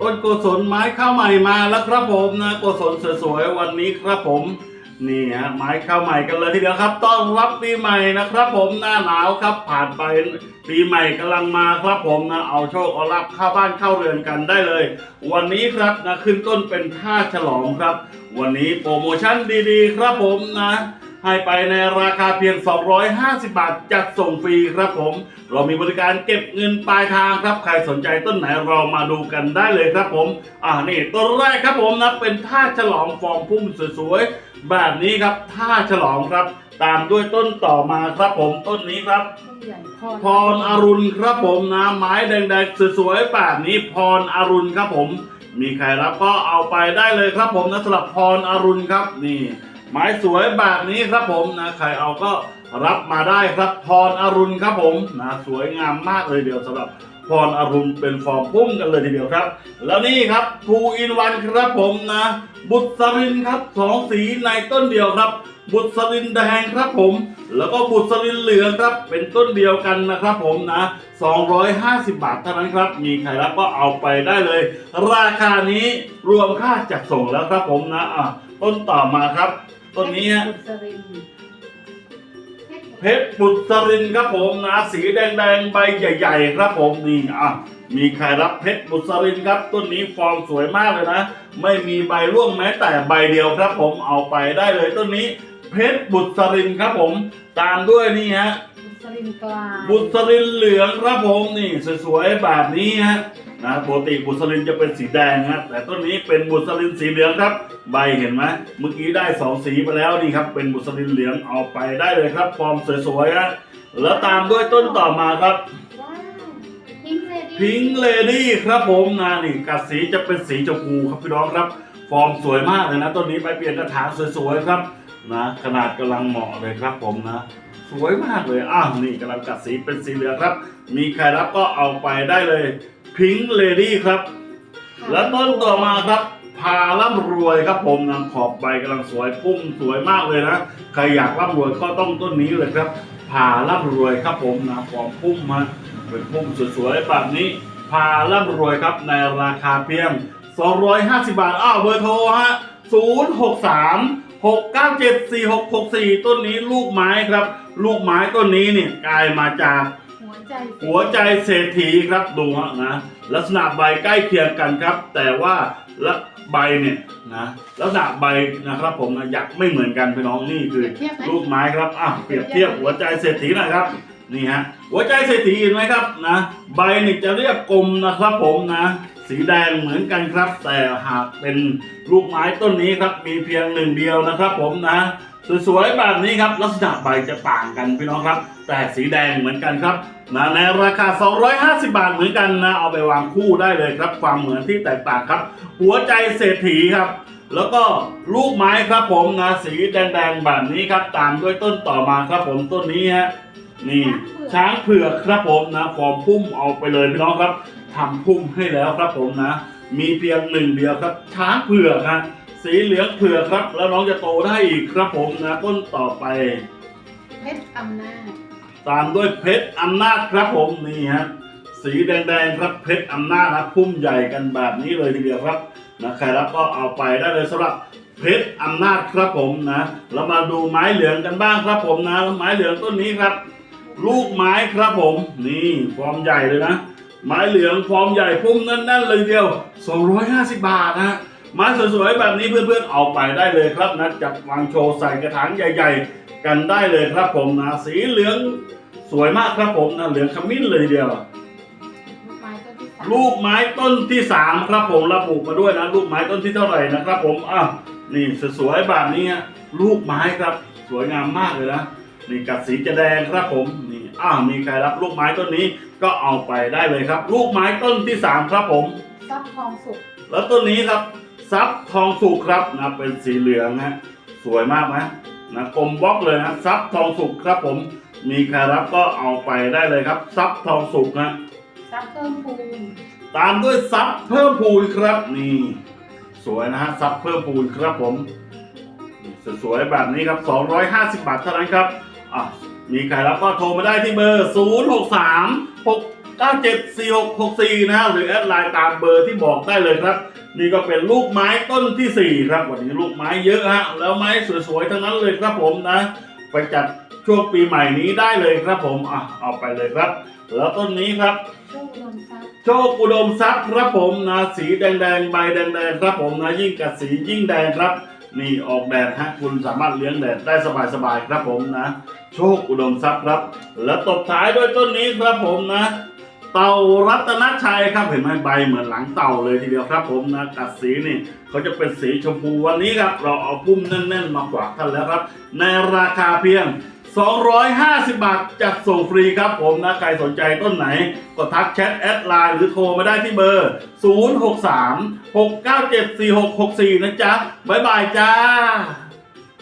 ต้นโกศลไม้ข้าวใหม่มาแล้วครับผมนะโกศลสวยๆวันนี้ครับผมนี่ฮะไม้ข้าวใหม่กันเลยทีเดียวครับ ต้อนรับปีใหม่นะครับ ผมหน้าหนาวครับ ผ่านไปปีใหม่กำลังมาครับผมนะเอาโชคเอาลาบเข้าบ้านเข้าเรือนกันได้เลย วันนี้ครับนะขึ้นต้นเป็นท่าฉลองครับ วันนี้โปรโมชั่นดีๆ ครับผมนะ ให้ไปในราคาเพียง 250 บาท จัดส่งฟรีครับผม เรามีบริการเก็บเงินปลายทางครับ ใครสนใจต้นไหนเรามาดูกันได้เลยครับผม อ่านี่ต้นแรกครับผมนะเป็นท่าฉลองฟอร์มพุ่มสวยๆ แบบนี้ครับท่าฉลองครับ ตามด้วยต้นต่อมาครับผมต้นนี้ครับต้นใหญ่พพรอรุณครับผมนะไม้แดงๆสวยๆแบบนี้พรอรุณครับผม มีใครรับก็เอาไปได้เลยครับผมนะสำหรับพรอรุณครับนี่ ไม้สวยแบบนี้ครับผมนะใครเอาก็รับมาได้ครับพรอรุณครับผมนะสวยงามมากเลยเดียวสำหรับพรอรุณเป็นฟอร์มพุ่มกันเลยทีเดียวครับ แล้วนี่ครับทูอินวันครับผมนะ บุตรินครับสองสีในต้นเดียวครับ บุตรินแดงครับผม แล้วก็บุตรินเหลืองครับ เป็นต้นเดียวกันนะครับผมนะ 250 บาทเท่านั้นครับ มีใครรับก็เอาไปได้เลย ราคานี้รวมค่าจัดส่งแล้วครับผมนะอะต้นต่อมาครับ ต้นนี้ฮะบุษรินเพชรบุตรินครับผมนะสีแดงๆใบใหญ่ๆครับผมนี่อะมีใครรับเพชรบุตรินครับ ต้นนี้ฟอร์มสวยมากเลยนะ ไม่มีใบร่วงแม้แต่ใบเดียวครับ ผมเอาไปได้เลยต้นนี้ เพชรบุตรินครับผม ตามด้วยนี่ฮะบุษรินกลางบุตรินเหลืองครับผมนี่สวยๆแบบนี้ฮะ นะปกติบุตรินจะเป็นสีแดงฮะแต่ต้นนี้เป็นบุตรินสีเหลืองครับ ใบเห็นไหมเมื่อกี้ได้สองสีไปแล้วนี่ครับเป็นบุตรินเหลืองเอาไปได้เลยครับฟอร์มสวยๆฮะแล้วตามด้วยต้นต่อมาครับว้าวพิงค์เลดี้พิงเลดี้ครับผมนะนี่กัดสีจะเป็นสีชมพูครับพี่น้องครับ ฟอร์มสวยมากเลยนะต้นนี้ไปเปลี่ยนกระถางสวยๆครับนะขนาดกำลังเหมาะเลยครับผมนะ สวยมากเลยอ้าวนี่กำลังกัดสีเป็นสีเหลืองครับ มีใครรับก็เอาไปได้เลยพิงเลดี้ครับ แล้วต้นต่อมาครับพาร่ำรวยครับผมนะขอบใบกำลังสวยพุ่มสวยมากเลยนะใครอยากร่ำรวยก็ต้องต้นนี้เลยครับพาร่ำรวยครับผมนะฟอร์มพุ่มมาเป็นพุ่มสวยๆแบบนี้พาร่ำรวยครับในราคาเพียง 250 บาท อ้าวเบอร์โทรฮะ063 697 4664 ต้นนี้ลูกไม้ครับ ลูกไม้ต้นนี้เนี่ยกลายมาจากหัวใจหัวใจเศรษฐีครับดูฮะนะลักษณะใบใกล้เคียงกันครับ แต่ว่าละใบเนี่ยนะลักษณะใบนะครับผมนะยักษ์ไม่เหมือนกันพี่น้องนี่คือเทียบไหมลูกไม้ครับอะเปรียบเทียบหัวใจเศรษฐีหน่อยครับนี่ฮะหัวใจเศรษฐีเห็นไหมครับนะใบนี่จะเรียบกลมนะครับผมนะ สีแดงเหมือนกันครับ แต่หากเป็นลูกไม้ต้นนี้ครับ มีเพียงหนึ่งเดียวนะครับผมนะสวยๆแบบนี้ครับลักษณะใบจะต่างกันพี่น้องครับ แต่สีแดงเหมือนกันครับนะในราคา 250 บาทเหมือนกันนะเอาไปวางคู่ได้เลยครับ ความเหมือนที่แตกต่างครับ หัวใจเศรษฐีครับ แล้วก็ลูกไม้ครับผมนะสีแดงๆแบบนี้ครับ ตามด้วยต้นต่อมาครับผมต้นนี้ฮะ นี่ช้างเผือกครับผมนะฟอร์มพุ่มเอาไปเลยพี่น้องครับทำพุ่มให้แล้วครับผมนะ มีเพียงหนึ่งเดียวครับ ช้างเผือกฮะสีเหลืองเผือกครับ แล้วน้องจะโตได้อีกครับผมนะต้นต่อไป เพชรอำนาจตามด้วยเพชรอำนาจครับผมนี่ฮะสีแดงๆครับเพชรอำนาจนะพุ่มใหญ่กันแบบนี้เลยทีเดียวครับนะใครรับก็เอาไปได้เลยสำหรับเพชรอำนาจครับผมนะเรามาดูไม้เหลืองกันบ้างครับผมนะไม้เหลืองต้นนี้ครับ ลูกไม้ครับผม นี่ฟอร์มใหญ่เลยนะ ไม้เหลืองฟอร์มใหญ่พุ่มแน่นๆเลยเดียว 250 บาทนะไม้สวยๆแบบนี้เพื่อนๆเอาไปได้เลยครับนะจับวางโชว์ใส่กระถางใหญ่ ๆ กันได้เลยครับผมนะสีเหลืองสวยมากครับผมนะเหลืองขมิ้นเลยเดียว ลูกไม้ต้นที่สามครับผมระบุมาด้วยนะลูกไม้ต้นที่เท่าไหร่นะครับผมอะนี่สวยๆแบบนี้ลูกไม้ครับสวยงามมากเลยนะ นี่กัดสีจะแดงครับผมนี่อ้าวมีใครรับลูกไม้ต้นนี้ก็เอาไปได้เลยครับ ลูกไม้ต้นที่สามครับผม ซับทองสุกแล้วต้นนี้ครับซับทองสุกครับนะเป็นสีเหลืองฮะสวยมากไหมนะกลมบล็อกเลยนะซับทองสุกครับผม มีใครรับก็เอาไปได้เลยครับซับทองสุกฮะซับเพิ่มพูนตามด้วยซับเพิ่มพูนครับนี่ สวยนะฮะซับเพิ่มพูนครับผมนี่สวยๆแบบนี้ครับ 250 บาทเท่านั้นครับ อะมีใครรับก็โทรมาได้ที่เบอร์ 0 6 3 6 097464นะฮะหรือแอดไลน์ตามเบอร์ที่บอกได้เลยครับ นี่ก็เป็นลูกไม้ต้นที่ 4 ครับวันนี้ลูกไม้เยอะฮะแล้วไม้สวยๆทั้งนั้นเลยครับผมนะ ไปจัดช่วงปีใหม่นี้ได้เลยครับผมอะเอาไปเลยครับ แล้วต้นนี้ครับ โชคลนทรัพย์โชคอุดมทรัพย์ครับผมนะสีแดงๆใบแดงๆครับผมนะยิ่งกับสียิ่งแดงครับ นี่ออกแดดฮะคุณสามารถเลี้ยงแดดได้สบายๆครับผมนะ โชคอุดมทรัพย์ครับ และตบท้ายด้วยต้นนี้ครับผมนะ เต่ารัตนชัยครับเห็นไหมใบเหมือนหลังเต่าเลยทีเดียวครับผมนะกัดสีนี่เขาจะเป็นสีชมพูวันนี้ครับ เราเอาพุ่มแน่นๆมาฝากท่านแล้วครับ ในราคาเพียง 250 บาทจัดส่งฟรีครับผมนะ ใครสนใจต้นไหนก็ทักแชทแอดไลน์หรือโทรมาได้ที่เบอร์ 063 697 4664 นะจ๊ะ บ๊ายบายจ้า